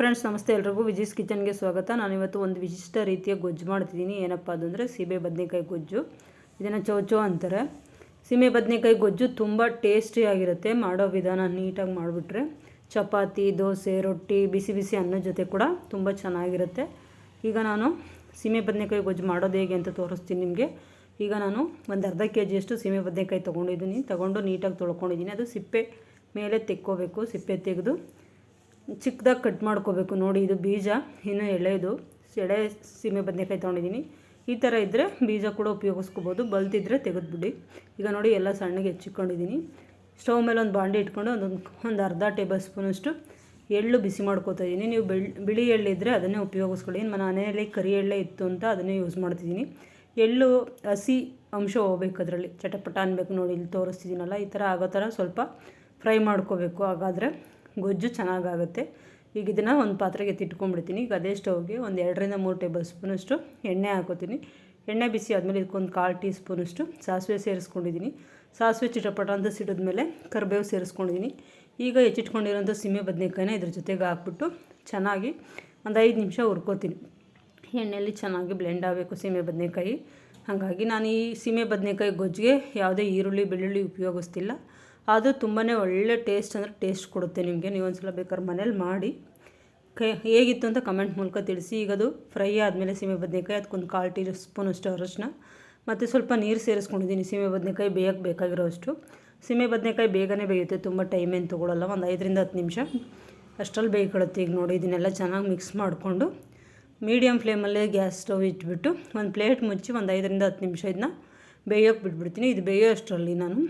Friends ನಮಸ್ತೆ ಎಲ್ರಿಗೂ. ವಿಜಿಸ್ ಕಿಚನ್ಗೆ ಸ್ವಾಗತ. ನಾನಿವತ್ತು ಒಂದು ವಿಶಿಷ್ಟ ರೀತಿಯ ಗೊಜ್ಜು ಮಾಡ್ತಿದ್ದೀನಿ. ಏನಪ್ಪ ಅದಂದರೆ ಸೀಬೆ ಬದನೆಕಾಯಿ ಗೊಜ್ಜು. ಇದನ್ನು ಚೌಚೋ ಅಂತಾರೆ. ಸೀಮೆ ಬದನೆಕಾಯಿ ಗೊಜ್ಜು ತುಂಬ ಟೇಸ್ಟಿಯಾಗಿರುತ್ತೆ ಮಾಡೋ ವಿಧಾನ ನೀಟಾಗಿ ಮಾಡಿಬಿಟ್ರೆ ಚಪಾತಿ, ದೋಸೆ, ರೊಟ್ಟಿ, ಬಿಸಿ ಬಿಸಿ ಅನ್ನದ ಜೊತೆ ಕೂಡ ತುಂಬ ಚೆನ್ನಾಗಿರುತ್ತೆ. ಈಗ ನಾನು ಸೀಮೆ ಬದನೆಕಾಯಿ ಗೊಜ್ಜು ಮಾಡೋದು ಹೇಗೆ ಅಂತ ತೋರಿಸ್ತೀನಿ ನಿಮಗೆ. ಈಗ ನಾನು ಒಂದು ಅರ್ಧ ಕೆ ಜಿಯಷ್ಟು ಸೀಮೆ ಬದನೆಕಾಯಿ ತೊಗೊಂಡಿದ್ದೀನಿ. ತೊಗೊಂಡು ನೀಟಾಗಿ ತೊಳ್ಕೊಂಡಿದ್ದೀನಿ. ಅದು ಸಿಪ್ಪೆ ಮೇಲೆ ತೆಕ್ಕೋಬೇಕು. ಸಿಪ್ಪೆ ತೆಗೆದು ಚಿಕ್ಕದಾಗಿ ಕಟ್ ಮಾಡ್ಕೋಬೇಕು. ನೋಡಿ, ಇದು ಬೀಜ, ಇನ್ನು ಎಳೆದು, ಎಳೆ ಸೀಮೆ ಬದನೆಕಾಯಿ ತೊಗೊಂಡಿದ್ದೀನಿ. ಈ ಥರ ಇದ್ದರೆ ಬೀಜ ಕೂಡ ಉಪಯೋಗಿಸ್ಕೋಬೋದು. ಬಲ್ತಿದ್ರೆ ತೆಗೆದುಬಿಡಿ. ಈಗ ನೋಡಿ, ಎಲ್ಲ ಸಣ್ಣಗೆ ಹೆಚ್ಚಿಕೊಂಡಿದ್ದೀನಿ. ಸ್ಟವ್ ಮೇಲೆ ಒಂದು ಬಾಂಡೆ ಇಟ್ಕೊಂಡು ಒಂದೊಂದು ಒಂದು ಅರ್ಧ ಟೇಬಲ್ ಸ್ಪೂನಷ್ಟು ಎಳ್ಳು ಬಿಸಿ ಮಾಡ್ಕೋತಾ ಇದ್ದೀನಿ ನೀವು ಬೆಳ್, ಬಿಳಿ ಇದ್ದರೆ ಅದನ್ನೇ ಉಪಯೋಗಿಸ್ಕೊಳ್ಳಿ. ನಮ್ಮ ಮನೆಯಲ್ಲಿ ಕರಿ ಎಳ್ಳೆ ಇತ್ತು ಅಂತ ಅದನ್ನೇ ಯೂಸ್ ಮಾಡ್ತಿದ್ದೀನಿ. ಎಳ್ಳು ಹಸಿ ಅಂಶ ಹೋಗ್ಬೇಕು ಅದರಲ್ಲಿ. ಚಟಪಟ ಅನ್ಬೇಕು ನೋಡಿ, ಇಲ್ಲಿ ತೋರಿಸ್ತಿದ್ದೀನಲ್ಲ, ಈ ಥರ ಆಗೋ ಥರ ಸ್ವಲ್ಪ ಫ್ರೈ ಮಾಡ್ಕೋಬೇಕು. ಹಾಗಾದರೆ ಗೊಜ್ಜು ಚೆನ್ನಾಗಾಗುತ್ತೆ. ಈಗ ಇದನ್ನು ಒಂದು ಪಾತ್ರೆಗೆ ತಿಟ್ಕೊಂಡ್ಬಿಡ್ತೀನಿ. ಈಗ ಅದೇ ಸ್ಟವ್ಗೆ ಒಂದು ಎರಡರಿಂದ ಮೂರು ಟೇಬಲ್ ಸ್ಪೂನಷ್ಟು ಎಣ್ಣೆ ಹಾಕೋತೀನಿ. ಎಣ್ಣೆ ಬಿಸಿ ಆದಮೇಲೆ ಇದಕ್ಕೊಂದು ಕಾಲು ಟೀ ಸ್ಪೂನಷ್ಟು ಸಾಸಿವೆ ಸೇರಿಸ್ಕೊಂಡಿದ್ದೀನಿ. ಸಾಸಿವೆ ಚಿಟಪಟ ಅಂತ ಸಿಡಿದ್ಮೇಲೆ ಕರಿಬೇವು ಸೇರಿಸ್ಕೊಂಡಿದ್ದೀನಿ. ಈಗ ಹೆಚ್ಚಿಟ್ಕೊಂಡಿರೋಂಥ ಸೀಮೆ ಬದನೆಕಾಯಿನ ಇದ್ರ ಜೊತೆಗೆ ಹಾಕ್ಬಿಟ್ಟು ಚೆನ್ನಾಗಿ ಒಂದು ಐದು ನಿಮಿಷ ಹುರ್ಕೋತೀನಿ. ಎಣ್ಣೆಯಲ್ಲಿ ಚೆನ್ನಾಗಿ ಬ್ಲೆಂಡ್ ಆಗಬೇಕು ಸೀಮೆ ಬದನೆಕಾಯಿ. ಹಾಗಾಗಿ ನಾನು ಈ ಸೀಮೆ ಬದನೆಕಾಯಿ ಗೊಜ್ಜಿಗೆ ಯಾವುದೇ ಈರುಳ್ಳಿ, ಬೆಳ್ಳುಳ್ಳಿ ಉಪಯೋಗಿಸ್ತಿಲ್ಲ. ಅದು ತುಂಬಾ ಒಳ್ಳೆ ಟೇಸ್ಟ್ ಅಂದರೆ ಟೇಸ್ಟ್ ಕೊಡುತ್ತೆ ನಿಮಗೆ. ನೀವು ಒಂದು ಸಲ ಬೇಕಾದ್ರೆ ಮನೇಲಿ ಮಾಡಿ. ಕೈ, ಹೇಗಿತ್ತು ಅಂತ ಕಮೆಂಟ್ ಮೂಲಕ ತಿಳಿಸಿ. ಈಗ ಅದು ಫ್ರೈ ಆದಮೇಲೆ ಸೀಮೆ ಬದನೆಕಾಯಿ ಅದಕ್ಕೊಂದು ಕಾಲು ಟೀ ಸ್ಪೂನಷ್ಟು ಅರಶಿನ. ಮತ್ತು ಸ್ವಲ್ಪ ನೀರು ಸೇರಿಸ್ಕೊಂಡಿದ್ದೀನಿ. ಸೀಮೆ ಬದನೆಕಾಯಿ ಬೇಯಕ್ಕೆ ಬೇಕಾಗಿರೋಷ್ಟು ಸೀಮೆ ಬದನೆಕಾಯಿ ಬೇಗನೆ ಬೇಯುತ್ತೆ. ತುಂಬ ಟೈಮ್ ಏನು ತೊಗೊಳಲ್ಲ. ಒಂದು ಐದರಿಂದ ಹತ್ತು ನಿಮಿಷ. ಅಷ್ಟರಲ್ಲಿ ಬೇಯ್ಕೊಳುತ್ತೆ ಈಗ ನೋಡಿ, ಇದನ್ನೆಲ್ಲ ಚೆನ್ನಾಗಿ ಮಿಕ್ಸ್ ಮಾಡಿಕೊಂಡು ಮೀಡಿಯಮ್ ಫ್ಲೇಮಲ್ಲೇ ಗ್ಯಾಸ್ ಸ್ಟವ್ ಇಟ್ಬಿಟ್ಟು, ಒಂದು ಪ್ಲೇಟ್ ಮುಚ್ಚಿ ಒಂದು ಐದರಿಂದ ಹತ್ತು ನಿಮಿಷ ಇದನ್ನ ಬೇಯೋಕ್ಕೆ ಬಿಟ್ಬಿಡ್ತೀನಿ. ಇದು ಬೇಯೋ ಅಷ್ಟರಲ್ಲಿ ನಾನು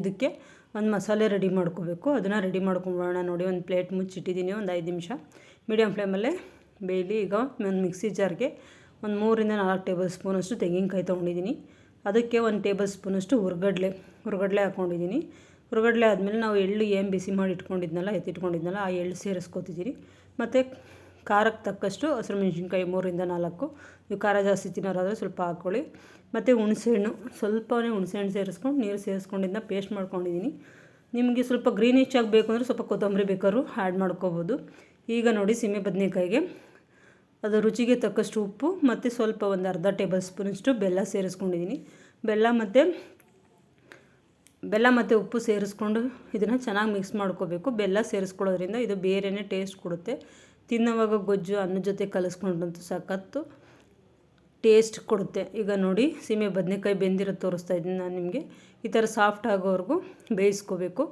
ಇದಕ್ಕೆ ಒಂದು ಮಸಾಲೆ ರೆಡಿ ಮಾಡ್ಕೋಬೇಕು. ಅದನ್ನು ರೆಡಿ ಮಾಡ್ಕೊಂಬೋಣ ನೋಡಿ. ಒಂದು ಪ್ಲೇಟ್ ಮುಚ್ಚಿಟ್ಟಿದ್ದೀನಿ. ಒಂದು ಐದು ನಿಮಿಷ. ಮೀಡಿಯಮ್ ಫ್ಲೇಮಲ್ಲೇ ಬೇಯಲಿ. ಈಗ ಒಂದು ಮಿಕ್ಸಿ ಜಾರ್ಗೆ ಒಂದು ಮೂರಿಂದ ನಾಲ್ಕು ಟೇಬಲ್ ಸ್ಪೂನಷ್ಟು ತೆಂಗಿನಕಾಯಿ ತೊಗೊಂಡಿದ್ದೀನಿ. ಅದಕ್ಕೆ ಒಂದು ಟೇಬಲ್ ಸ್ಪೂನಷ್ಟು ಹುರ್ಗಡ್ಲೆ ಹುರ್ಗಡ್ಲೆ ಹಾಕ್ಕೊಂಡಿದ್ದೀನಿ ಹುರ್ಗಡ್ಲೆ ಆದಮೇಲೆ ನಾವು ಎಳ್ಳು ಏನು ಬಿಸಿ ಮಾಡಿ ಇಟ್ಕೊಂಡಿದ್ನಲ್ಲ, ಎತ್ತಿಟ್ಕೊಂಡಿದ್ನಲ್ಲ, ಆ ಎಳ್ಳು ಸೇರಿಸ್ಕೊತಿದ್ದೀನಿ ಮತ್ತು ಖಾರಕ್ಕೆ ತಕ್ಕಷ್ಟು ಹಸಿರು ಮೆಣಸಿನ್ಕಾಯಿ ಮೂರಿಂದ ನಾಲ್ಕು. ನೀವು ಖಾರ ಜಾಸ್ತಿ ತಿನ್ನೋರಾದರೆ ಸ್ವಲ್ಪ ಹಾಕ್ಕೊಳ್ಳಿ. ಮತ್ತು ಹುಣಸೆಹಣ್ಣು, ಸ್ವಲ್ಪನೇ ಹುಣಸೆಹಣ್ಣು ಸೇರಿಸ್ಕೊಂಡು ನೀರು ಸೇರಿಸ್ಕೊಂಡಿದ್ದ ಪೇಸ್ಟ್ ಮಾಡ್ಕೊಂಡಿದ್ದೀನಿ. ನಿಮಗೆ ಸ್ವಲ್ಪ ಗ್ರೀನಿಶ್ ಆಗಬೇಕು ಅಂದರೆ ಸ್ವಲ್ಪ ಕೊತ್ತಂಬರಿ ಬೇಕಾದ್ರೂ ಆ್ಯಡ್ ಮಾಡ್ಕೋಬೋದು. ಈಗ ನೋಡಿ ಸೀಮೆ ಬದನೆಕಾಯಿಗೆ. ಅದು ರುಚಿಗೆ ತಕ್ಕಷ್ಟು ಉಪ್ಪು ಮತ್ತು ಸ್ವಲ್ಪ ಒಂದು ಅರ್ಧ ಟೇಬಲ್ ಸ್ಪೂನಷ್ಟು ಬೆಲ್ಲ ಸೇರಿಸ್ಕೊಂಡಿದ್ದೀನಿ. ಬೆಲ್ಲ ಮತ್ತು ಬೆಲ್ಲ ಮತ್ತು ಉಪ್ಪು ಸೇರಿಸ್ಕೊಂಡು ಇದನ್ನು ಚೆನ್ನಾಗಿ ಮಿಕ್ಸ್ ಮಾಡ್ಕೋಬೇಕು. ಬೆಲ್ಲ ಸೇರಿಸ್ಕೊಳ್ಳೋದ್ರಿಂದ ಇದು ಬೇರೆಯೇ ಟೇಸ್ಟ್ ಕೊಡುತ್ತೆ. ತಿನ್ನೋವಾಗ ಗೊಜ್ಜು ಅನ್ನದ ಜೊತೆ ಕಲಿಸ್ಕೊಂಡಂತೂ ಸಖತ್ತು ಟೇಸ್ಟ್ ಕೊಡುತ್ತೆ. ಈಗ ನೋಡಿ, ಸೀಮೆ ಬದನೆಕಾಯಿ ಬೆಂದಿರೋದು ತೋರಿಸ್ತಾ ಇದ್ದೀನಿ ನಾನು ನಿಮಗೆ. ಈ ಥರ ಸಾಫ್ಟ್ ಆಗೋವರೆಗೂ ಬೇಯಿಸ್ಕೋಬೇಕು.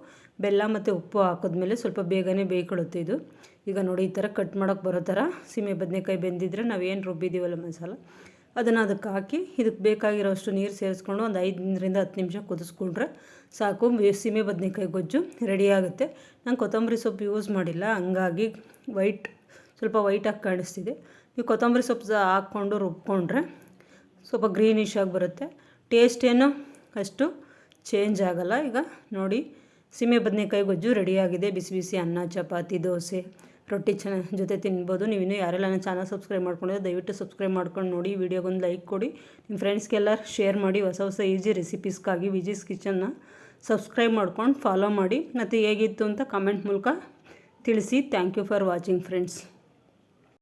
ಬೆಲ್ಲ ಮತ್ತು ಉಪ್ಪು ಹಾಕಿದ್ಮೇಲೆ ಸ್ವಲ್ಪ ಬೇಗನೆ ಬೇಯ್ಕೊಳ್ಳುತ್ತೆ ಇದು. ಈಗ ನೋಡಿ, ಈ ಥರ ಕಟ್ ಮಾಡೋಕ್ಕೆ ಬರೋ ಥರ ಸೀಮೆ ಬದನೆಕಾಯಿ ಬೆಂದಿದ್ರೆ ನಾವೇನು ರುಬ್ಬಿದ್ದೀವಲ್ಲ ಮಸಾಲ? ಅದನ್ನು ಅದಕ್ಕೆ ಹಾಕಿ, ಇದಕ್ಕೆ ಬೇಕಾಗಿರೋಷ್ಟು ನೀರು ಸೇರಿಸ್ಕೊಂಡು ಒಂದು ಐದರಿಂದ ಹತ್ತು ನಿಮಿಷ ಕುದಿಸ್ಕೊಂಡ್ರೆ ಸಾಕು. ಸೀಮೆ ಬದನೆಕಾಯಿ ಗೊಜ್ಜು ರೆಡಿ ಆಗುತ್ತೆ. ನಾನು ಕೊತ್ತಂಬರಿ ಸೊಪ್ಪು ಯೂಸ್ ಮಾಡಿಲ್ಲ. ಹಂಗಾಗಿ ವೈಟ್ ಸ್ವಲ್ಪ ವೈಟಾಗಿ ಕಾಣಿಸ್ತಿದೆ. ನೀವು ಕೊತ್ತಂಬರಿ ಸೊಪ್ಪು ಹಾಕ್ಕೊಂಡು ರುಬ್ಕೊಂಡ್ರೆ ಸ್ವಲ್ಪ ಗ್ರೀನಿಶ್ ಆಗಿ ಬರುತ್ತೆ. ಟೇಸ್ಟ್ ಏನು ಅಷ್ಟು ಚೇಂಜ್ ಆಗೋಲ್ಲ. ಈಗ ನೋಡಿ, ಸೀಮೆ ಬದನೆಕಾಯಿ ಗೊಜ್ಜು ರೆಡಿಯಾಗಿದೆ ಬಿಸಿ ಬಿಸಿ ಅನ್ನ, ಚಪಾತಿ, ದೋಸೆ, ರೊಟ್ಟಿ ಚೆನ್ನ ಜೊತೆ ತಿನ್ಬೋದು. ನೀವು ಇನ್ನೂ ಯಾರೆಲ್ಲ ನನ್ನ ಚಾನಲ್ ಸಬ್ಸ್ಕ್ರೈಬ್ ಮಾಡ್ಕೊಂಡಿದ್ರೆ ದಯವಿಟ್ಟು ಸಬ್ಸ್ಕ್ರೈಬ್ ಮಾಡ್ಕೊಂಡು ನೋಡಿ. ವಿಡಿಯೋಗೊಂದು ಲೈಕ್ ಕೊಡಿ. ನಿಮ್ಮ ಫ್ರೆಂಡ್ಸ್ಗೆಲ್ಲ ಶೇರ್ ಮಾಡಿ. ಹೊಸ ಹೊಸ ಈಜಿ ರೆಸಿಪೀಸ್ಗಾಗಿ ವಿಜಿಸ್ ಕಿಚನ್ನ ಸಬ್ಸ್ಕ್ರೈಬ್ ಮಾಡ್ಕೊಂಡು ಫಾಲೋ ಮಾಡಿ. ಮತ್ತು ಹೇಗಿತ್ತು ಅಂತ ಕಮೆಂಟ್ ಮೂಲಕ ತಿಳಿಸಿ. Thank you for watching friends